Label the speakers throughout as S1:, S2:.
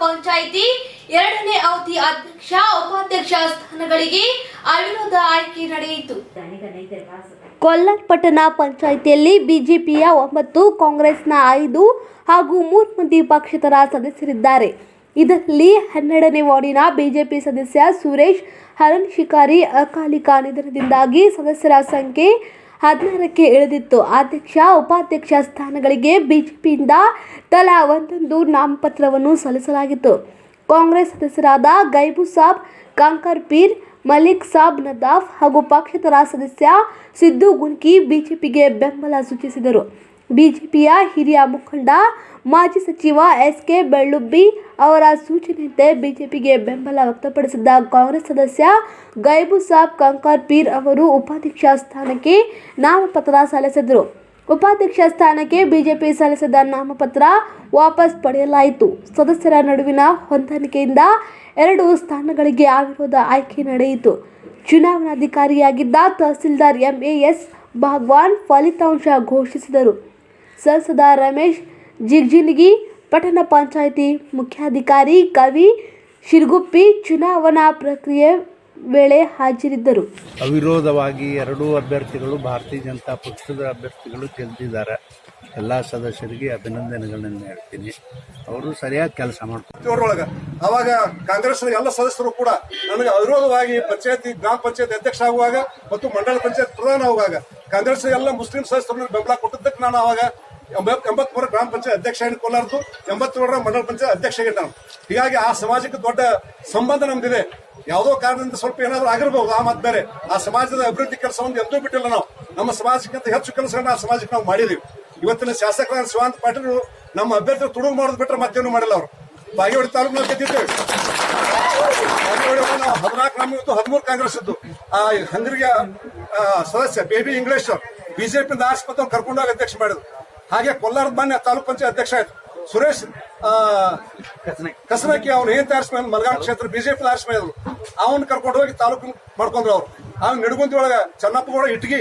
S1: ಪಂಚಾಯಿತಿ ಎರಡನೇ ಅವಧಿ ಅಧ್ಯಕ್ಷ, ಉಪಾಧ್ಯಕ್ಷ ಸ್ಥಾನಗಳಿಗೆ ಅವಿರೋಧ ಆಯ್ಕೆ ನಡೆಯಿತು. ಕೊಲ್ಲರ್ ಪಟ್ಟಣ ಪಂಚಾಯಿತಿಯಲ್ಲಿ ಬಿಜೆಪಿಯ ಒಂಬತ್ತು, ಕಾಂಗ್ರೆಸ್ನ ಐದು ಹಾಗೂ ಮೂರು ಮಂದಿ ಪಕ್ಷೇತರ ಸದಸ್ಯರಿದ್ದಾರೆ. ಇದರಲ್ಲಿ ಹನ್ನೆರಡನೇ ವಾರ್ಡಿನ ಬಿಜೆಪಿ ಸದಸ್ಯ ಸುರೇಶ್, ಹರಣ್ ಶಿಕಾರಿ ಅಕಾಲಿಕ ನಿಧನದಿಂದಾಗಿ ಸದಸ್ಯರ ಸಂಖ್ಯೆ ಹದಿನಾರಕ್ಕೆ ಇಳಿದಿತ್ತು. ಅಧ್ಯಕ್ಷ, ಉಪಾಧ್ಯಕ್ಷ ಸ್ಥಾನಗಳಿಗೆ ಬಿಜೆಪಿಯಿಂದ ತಲಾ ಒಂದೊಂದು ನಾಮಪತ್ರವನ್ನು ಸಲ್ಲಿಸಲಾಗಿತ್ತು. ಕಾಂಗ್ರೆಸ್ ಸದಸ್ಯರಾದ ಗೈಬು ಸಾಬ್, ಕಾಂಕರ್ ಪೀರ್, ಮಲಿಕ್ ಸಾಬ್ ನದಾಫ್ ಹಾಗೂ ಪಕ್ಷೇತರ ಸದಸ್ಯ ಸಿದ್ದು ಗುನ್ಕಿ ಬಿಜೆಪಿಗೆ ಬೆಂಬಲ ಸೂಚಿಸಿದರು. ಬಿಜೆಪಿಯ ಹಿರಿಯ ಮುಖಂಡ, ಮಾಜಿ ಸಚಿವ ಎಸ್ ಕೆ ಬೆಳ್ಳುಬ್ಬಿ ಅವರ ಸೂಚನೆಯಂತೆ ಬಿಜೆಪಿಗೆ ಬೆಂಬಲ ವ್ಯಕ್ತಪಡಿಸಿದ್ದ ಕಾಂಗ್ರೆಸ್ ಸದಸ್ಯ ಗೈಬು ಸಾಬ್ ಕಂಕರ್ ಪೀರ್ ಅವರು ಉಪಾಧ್ಯಕ್ಷ ಸ್ಥಾನಕ್ಕೆ ನಾಮಪತ್ರ ಸಲ್ಲಿಸಿದರು. ಉಪಾಧ್ಯಕ್ಷ ಸ್ಥಾನಕ್ಕೆ ಬಿಜೆಪಿ ಸಲ್ಲಿಸಿದ ನಾಮಪತ್ರ ವಾಪಸ್ ಪಡೆಯಲಾಯಿತು. ಸದಸ್ಯರ ನಡುವಿನ ಹೊಂದಾಣಿಕೆಯಿಂದ ಎರಡು ಸ್ಥಾನಗಳಿಗೆ ಅವಿರೋಧ ಆಯ್ಕೆ ನಡೆಯಿತು. ಚುನಾವಣಾಧಿಕಾರಿಯಾಗಿದ್ದ ತಹಸೀಲ್ದಾರ್ ಎಂಎಎಸ್ ಭಗವಾನ್ ಫಲಿತಾಂಶ ಘೋಷಿಸಿದರು. ಸಂಸದ ರಮೇಶ್ ಜಿಗಜಿಣಗಿ ಪಟ್ಟಣ ಪಂಚಾಯಿತಿ ಮುಖ್ಯಾಧಿಕಾರಿ ಕವಿ ಶಿರ್ಗುಪ್ಪಿ ಚುನಾವಣಾ ಪ್ರಕ್ರಿಯೆ ವೇಳೆ ಹಾಜರಿದ್ದರು.
S2: ಅವಿರೋಧವಾಗಿ ಎರಡೂ ಅಭ್ಯರ್ಥಿಗಳು ಭಾರತೀಯ ಜನತಾ ಪಕ್ಷದ ಅಭ್ಯರ್ಥಿಗಳು ಗೆದ್ದಿದ್ದಾರೆ. ಎಲ್ಲ ಸದಸ್ಯರಿಗೆ ಅಭಿನಂದನೆಗಳನ್ನು ಹೇಳ್ತೀನಿ. ಅವರು ಸರಿಯಾಗಿ ಕೆಲಸ ಮಾಡ್ತಾರೆ
S3: ಒಳಗ ಅವಾಗ ಕಾಂಗ್ರೆಸ್ ಎಲ್ಲ ಸದಸ್ಯರು ಕೂಡ ನನಗೆ ಅವಿರೋಧವಾಗಿ ಪಂಚಾಯತಿ ಗ್ರಾಮ ಪಂಚಾಯತ್ ಅಧ್ಯಕ್ಷ ಆಗುವಾಗ ಮತ್ತು ಮಂಡಲ ಪಂಚಾಯತ್ ಪ್ರಧಾನ ಆಗುವಾಗ ಕಾಂಗ್ರೆಸ್ ಎಲ್ಲ ಮುಸ್ಲಿಂ ಸದಸ್ಯರು ಬೆಂಬಲ ಕೊಟ್ಟಿದ್ದಕ್ಕೆ ನಾನು ಅವಾಗ ಎಂಬತ್ ಮೂರ ಗ್ರಾಮ ಪಂಚಾಯತ್ ಅಧ್ಯಕ್ಷ ಆಗಿ ಕೋಲಾರದು ಎಂಬತ್ತೇಳರ ಮಂಡಲ ಪಂಚಾಯತ್ ಅಧ್ಯಕ್ಷ ಆಗಿದ್ದ ನಾನು ಹೀಗಾಗಿ ಆ ಸಮಾಜಕ್ಕೆ ದೊಡ್ಡ ಸಂಬಂಧ ನಮ್ದಿದೆ. ಯಾವುದೋ ಕಾರಣದಿಂದ ಸ್ವಲ್ಪ ಏನಾದರೂ ಆಗಿರಬಹುದು ಆ ಮಾತು ಬೇರೆ. ಆ ಸಮಾಜದ ಅಭಿವೃದ್ಧಿ ಕೆಲಸವನ್ನು ಎಂದೂ ಬಿಟ್ಟಿಲ್ಲ ನಾವು. ನಮ್ಮ ಸಮಾಜಕ್ಕಿಂತ ಹೆಚ್ಚು ಕೆಲಸಗಳನ್ನ ಆ ಸಮಾಜಕ್ಕೆ ನಾವು ಮಾಡಿದೀವಿ. ಇವತ್ತಿನ ಶಾಸಕರಾದ ಶಿವಾಂತ್ ಪಾಟೀಲ್ ನಮ್ಮ ಅಭ್ಯರ್ಥಿ ತುಡುಗು ಮಾಡೋದು ಬಿಟ್ಟರೆ ಮತ್ತೇನು ಮಾಡಿಲ್ಲ ಅವರು. ಬಾಗೇವಾಡಿ ತಾಲೂಕಿನಲ್ಲಿ ಗೆದ್ದಿದ್ದೇವೆ. ಬಾಗೇವಾಡಿ ಒಳಗೆ ನಾವು ಹದಿನಾಲ್ಕು ಇವತ್ತು ಹದಿಮೂರು ಕಾಂಗ್ರೆಸ್ ಇದ್ದು ಆ ಹಂಗರಿಗೆ ಸದಸ್ಯ ಬೇಬಿ ಇಂಗ್ಲಿಷ್ ಬಿಜೆಪಿಯಿಂದ ಆಸ್ಪತ್ರೆ ಕರ್ಕೊಂಡೋಗಿ ಅಧ್ಯಕ್ಷ ಮಾಡಿದ್ರು. ಹಾಗೆ ಕೊಲ್ಲಾರದ ಮಾನ್ಯ ತಾಲೂಕ್ ಪಂಚಾಯತ್ ಅಧ್ಯಕ್ಷ ಆಯ್ತು. ಸುರೇಶ್ ಆ, ಕಸನಕ್ಕಿ ಅವ್ನು ಏನ್ ತಯಾರಿಸ್ಮೇಲೆ ಮಲಗಾಂ ಕ್ಷೇತ್ರ ಬಿಜೆಪಿ ಆರಿಸ್ಮೇಲೆ ಅವನ್ ಕರ್ಕೊಂಡು ಹೋಗಿ ತಾಲೂಕು ಮಾಡ್ಕೊಂಡ್ರು ಅವ್ರು. ಅವ್ನು ನಿಡಗುಂದಿ ಒಳಗ ಚನ್ನಪ್ಪಗೌಡ ಇಟ್ಗಿ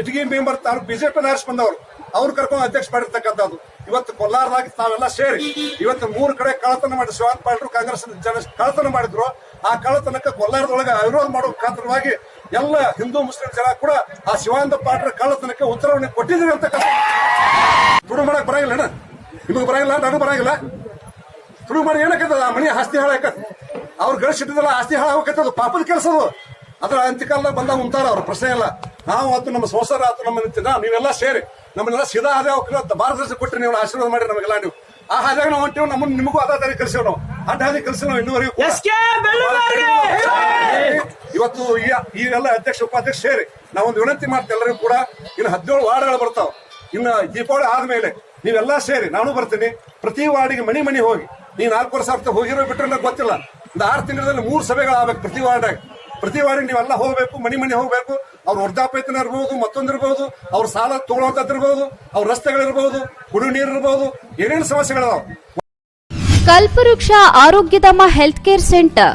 S3: ಇಟ್ಗಿ ಮೆಂಬರ್ ತಾಲೂಕು ಬಿಜೆಪಿ ತಯಾರಿಸ್ ಬಂದವ್ರು. ಅವ್ರು ಕರ್ಕೊಂಡು ಅಧ್ಯಕ್ಷ ಮಾಡಿರ್ತಕ್ಕಂಥದ್ದು ಇವತ್ತು ಕೋಲಾರದಾಗ ತಾವೆಲ್ಲ ಸೇರಿ ಇವತ್ತು ಮೂರು ಕಡೆ ಕಳತನ ಮಾಡಿ ಶಿವಾನ್ ಪಾಲ್ರು ಕಾಂಗ್ರೆಸ್ ಜನ ಕಳತನ ಮಾಡಿದ್ರು. ಆ ಕಳತನಕ್ಕೆ ಕೋಲಾರದೊಳಗೆ ಅವಿರೋಧ ಮಾಡೋ ಖಾತರವಾಗಿ ಎಲ್ಲ ಹಿಂದೂ ಮುಸ್ಲಿಂ ಜನ ಕೂಡ ಆ ಶಿವಾನಂದ ಪಾಟ್ರ ಕಳ್ಳತನಕ್ಕೆ ಉತ್ತರವನ್ನು ಕೊಟ್ಟಿದ್ದೀವಿ ಅಂತ ತುಡು ಮಾಡಕ್ ಬರಂಗಿಲ್ಲ ನಿಮಗೆ ಬರಂಗಿಲ್ಲ? ನಾನು ಬರಂಗಿಲ್ಲ? ತುಡು ಮಾಡಿ ಏನಕ್ಕದ ಆ ಮನಿ ಆಸ್ತಿ ಹಾಳಾಕ ಅವ್ರು ಗಳಿಸಿಟ್ಟಿದ್ದಲ್ಲ ಆಸ್ತಿ ಹಾಳಾಗತ್ತದು ಪಾಪದ ಕೆಲಸ ಅದು. ಅದ್ರ ಅಂತ್ಯಕಾಲದಾಗ ಬಂದಾಗ ಉಂಟಾರ ಅವ್ರ ಪ್ರಶ್ನೆ ಇಲ್ಲ. ನಾವು ಅಂತ ನಮ್ಮ ಸಂಸಾರ ಆತು ನಮ್ಮ ನಿಂತಿದ್ದ ನೀವೆಲ್ಲ ಸೇರಿ. ನಮ್ಮನ್ನೆಲ್ಲ ಸೀದಾ ಅದೇ ಹೋಗ್ತಾರೆ ಭಾರತ ದೇಶ ಕೊಟ್ಟರೆ ನೀವು ಆಶೀರ್ವಾದ ಮಾಡಿ ನಮಗೆಲ್ಲ ನೀವು. ಆ ಹಾದಿಯಾಗ ನಾವು ಹೊಂಟೇವು ನಮ್ಮನ್ನು ನಿಮಗೂ ಅದೇ ದಾರಿ ಕಲಿಸೇವ್ ನಾವು. ಅಡ್ಡ ಹಾದಿ ಕಲಿಸಿ ನಾವು ಇನ್ನೂವರೆಗೂ ಕೂಡ. ಇವತ್ತು ಈ ಈ ಎಲ್ಲ ಅಧ್ಯಕ್ಷ, ಉಪಾಧ್ಯಕ್ಷ ಸೇರಿ ನಾವೊಂದು ವಿನಂತಿ ಮಾಡ್ತೇವೆ ಎಲ್ಲರಿಗೂ ಕೂಡ, ಇನ್ನು ಹದಿನೇಳು ವಾರ್ಡ್ಗಳು ಬರ್ತಾವೆ. ಇನ್ನು ದೀಪಾವಳಿ ಆದಮೇಲೆ ನೀವೆಲ್ಲ ಸೇರಿ, ನಾನು ಬರ್ತೀನಿ, ಪ್ರತಿ ವಾರ್ಡಿಗೆ ಮಣಿ ಮಣಿ ಹೋಗಿ. ನೀವು ವರ್ಷ ಆಗ್ತಾ ಹೋಗಿರೋ ಬಿಟ್ಟರೆ ನನಗೆ ಗೊತ್ತಿಲ್ಲ. ಒಂದು ಆರು ತಿಂಗಳಲ್ಲಿ ಮೂರು ಸಭೆಗಳು ಆಗಬೇಕು ಪ್ರತಿ ವಾರ್ಡಾಗ. ಪ್ರತಿ ವಾರ್ಡಿಗೆ ನೀವೆಲ್ಲ ಹೋಗಬೇಕು, ಮಣಿ ಮಣಿ ಹೋಗಬೇಕು. ಅವ್ರ ವೃದ್ಧಾಪೇತನ ಇರ್ಬೋದು ಮತ್ತೊಂದಿರ್ಬೋದು ಅವ್ರ ಸಾಲ ಇರ್ಬೋದು, ಅವ್ರ ರಸ್ತೆಗಳಿರ್ಬೋದು ಕುಡಿಯೋ ನೀರು ಇರ್ಬೋದು, ಏನೇನು ಸಮಸ್ಯೆಗಳಿದಾವೆ.
S4: ಕಲ್ಪವೃಕ್ಷ Arogyadhama health care centre.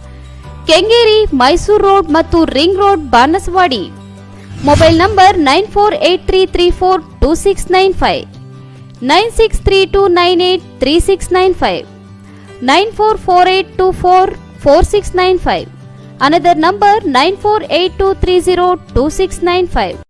S4: Kengeri, Mysuru road ಮತ್ತು ring road Banaswadi. Mobile number nine four eight three three four two six nine five. Nine six three two nine eight three six nine five. Nine four four eight two four four six nine five. Another number nine four eight two three zero two six nine five.